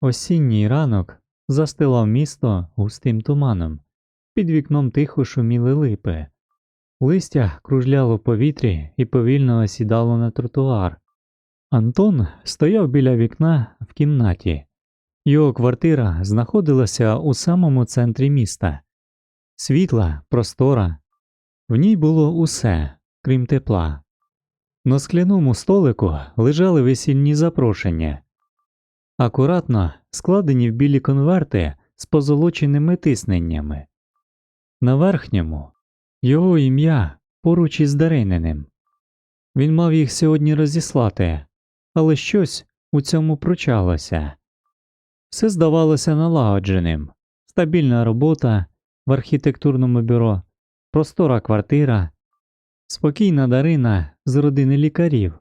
Осінній ранок застилав місто густим туманом. Під вікном тихо шуміли липи. Листя кружляло в повітрі і повільно осідало на тротуар. Антон стояв біля вікна в кімнаті. Його квартира знаходилася у самому центрі міста. Світла, простора. В ній було усе, крім тепла. На скляному столику лежали весільні запрошення, акуратно складені в білі конверти з позолоченими тисненнями. На верхньому його ім'я поруч із Дарининим. Він мав їх сьогодні розіслати, але щось у цьому пручалося. Все здавалося налагодженим, стабільна робота в архітектурному бюро, простора квартира, спокійна Дарина з родини лікарів,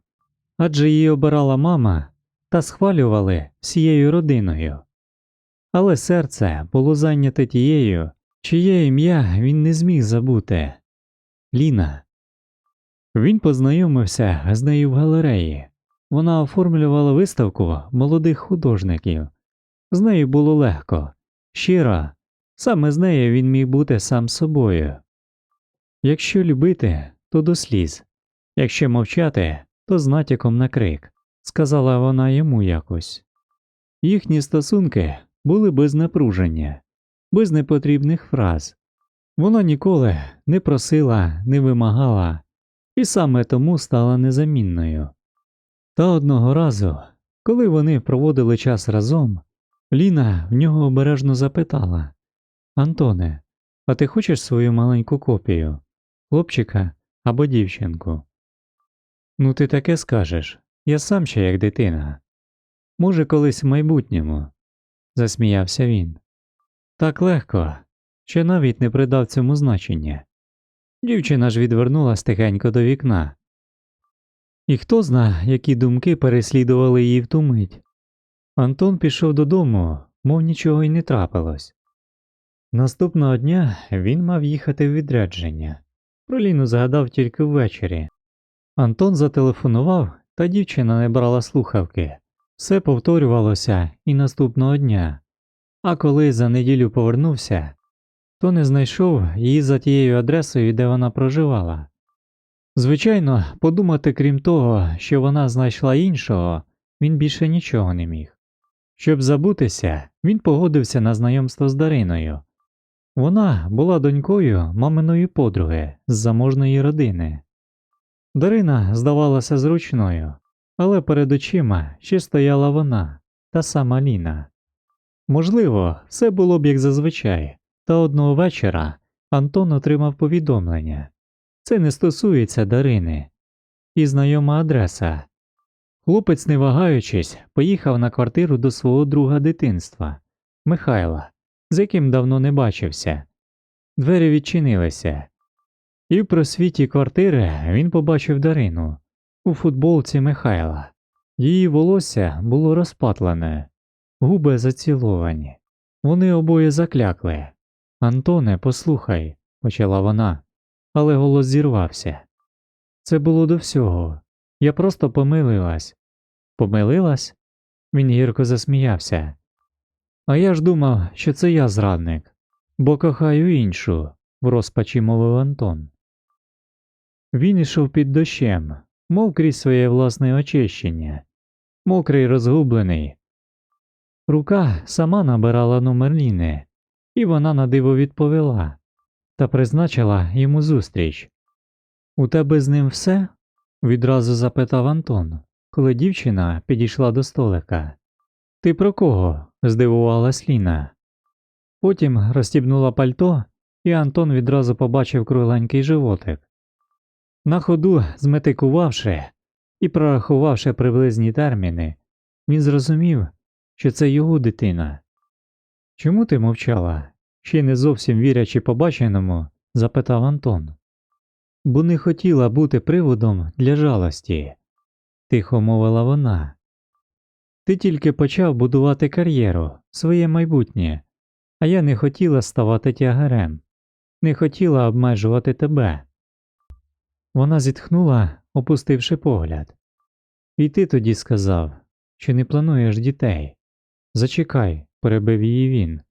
адже її обирала мама та схвалювали всією родиною. Але серце було зайняте тією, чиє ім'я він не зміг забути Ліна. Він познайомився з нею в галереї. Вона оформлювала виставку молодих художників. З нею було легко, щиро, саме з нею він міг бути сам собою. Якщо любити, то до сліз, якщо мовчати, то з натяком на крик, сказала вона йому якось. Їхні стосунки були без напруження, без непотрібних фраз. Вона ніколи не просила, не вимагала, і саме тому стала незамінною. Та одного разу, коли вони проводили час разом, Ліна в нього обережно запитала Антоне, а ти хочеш свою маленьку копію, хлопчика або дівчинку? Ну, ти таке скажеш, я сам ще як дитина. Може, колись в майбутньому, засміявся він. Так легко, що навіть не придав цьому значення. Дівчина ж відвернулась тихенько до вікна. І хто зна, які думки переслідували її в ту мить. Антон пішов додому, мов нічого й не трапилось. Наступного дня він мав їхати в відрядження. Про Ліну згадав тільки ввечері. Антон зателефонував, та дівчина не брала слухавки. Все повторювалося і наступного дня. А коли за неділю повернувся, то не знайшов її за тією адресою, де вона проживала. Звичайно, подумати, крім того, що вона знайшла іншого, він більше нічого не міг. Щоб забутися, він погодився на знайомство з Дариною. Вона була донькою маминої подруги з заможної родини. Дарина здавалася зручною, але перед очима ще стояла вона, та сама Ліна. Можливо, все було б як зазвичай, та одного вечора Антон отримав повідомлення це не стосується Дарини, і знайома адреса. Хлопець, не вагаючись, поїхав на квартиру до свого друга дитинства Михайла, з яким давно не бачився. Двері відчинилися, і в просвіті квартири він побачив Дарину у футболці Михайла. Її волосся було розпатлене, губи заціловані. Вони обоє заклякли. Антоне, послухай, почала вона, але голос зірвався. Це було до всього. Я просто помилилась. Помилилась? Він гірко засміявся. А я ж думав, що це я зрадник, бо кохаю іншу, в розпачі мовив Антон. Він ішов під дощем, мов крізь своє власне очищення, мокрий розгублений. Рука сама набирала номер Ліни, і вона на диво відповіла та призначила йому зустріч. У тебе з ним все? відразу запитав Антон, коли дівчина підійшла до столика. Ти про кого? здивувалась Ліна. Потім розстібнула пальто, і Антон відразу побачив кругленький животик. На ходу, зметикувавши і прорахувавши приблизні терміни, він зрозумів, що це його дитина. Чому ти мовчала? ще не зовсім вірячи побаченому, запитав Антон. Бо не хотіла бути приводом для жалості, тихо мовила вона. Ти тільки почав будувати кар'єру, своє майбутнє, а я не хотіла ставати тягарем, не хотіла обмежувати тебе. Вона зітхнула, опустивши погляд. І ти тоді сказав, що не плануєш дітей. Зачекай, перебив її він,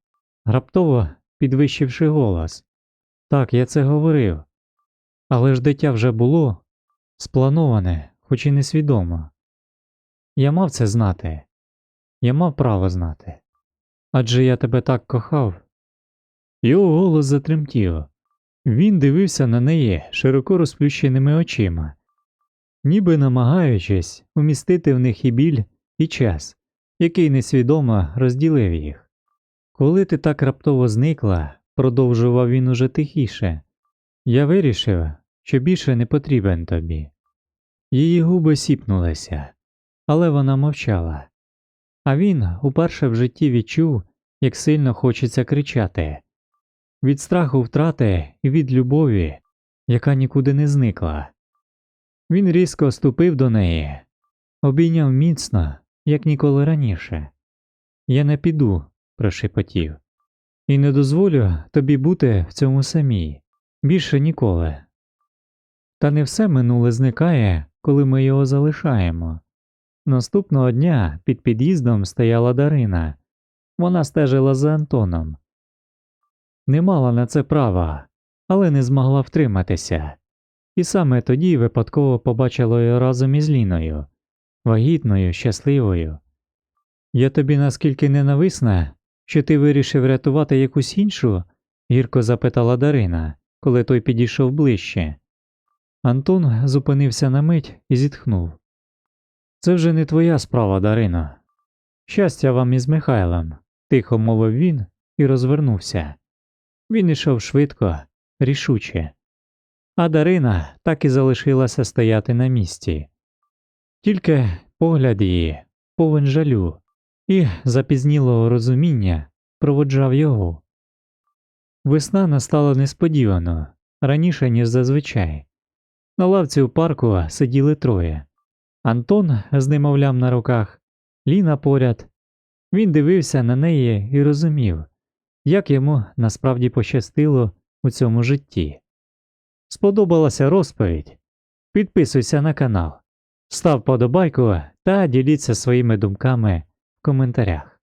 раптово підвищивши голос. Так, я це говорив. Але ж дитя вже було сплановане, хоч і несвідомо. Я мав це знати. Я мав право знати. Адже я тебе так кохав. Його голос затремтів. Він дивився на неї широко розплющеними очима, ніби намагаючись умістити в них і біль, і час, який несвідомо розділив їх. Коли ти так раптово зникла, продовжував він уже тихіше, я вирішив, що більше не потрібен тобі. Її губи сіпнулися, але вона мовчала. А він уперше в житті відчув, як сильно хочеться кричати від страху втрати і від любові, яка нікуди не зникла. Він різко ступив до неї, обійняв міцно, як ніколи раніше. Я не піду, прошепотів, і не дозволю тобі бути в цьому самій, більше ніколи. Та не все минуле зникає, коли ми його залишаємо. Наступного дня під під'їздом стояла Дарина. Вона стежила за Антоном. Не мала на це права, але не змогла втриматися. І саме тоді випадково побачила його разом із Ліною, вагітною, щасливою. Я тобі наскільки ненависна, що ти вирішив рятувати якусь іншу? гірко запитала Дарина, коли той підійшов ближче. Антон зупинився на мить і зітхнув. Це вже не твоя справа, Дарино. Щастя вам із Михайлом, тихо мовив він і розвернувся. Він ішов швидко, рішуче, а Дарина так і залишилася стояти на місці. Тільки погляд її, повен жалю, і запізнілого розуміння проводжав його. Весна настала несподівано, раніше, ніж зазвичай. На лавці у парку сиділи троє Антон з немовлям на руках, Ліна поряд. Він дивився на неї і розумів, як йому насправді пощастило у цьому житті. Сподобалася розповідь? Підписуйся на канал, став подобайку та діліться своїми думками в коментарях.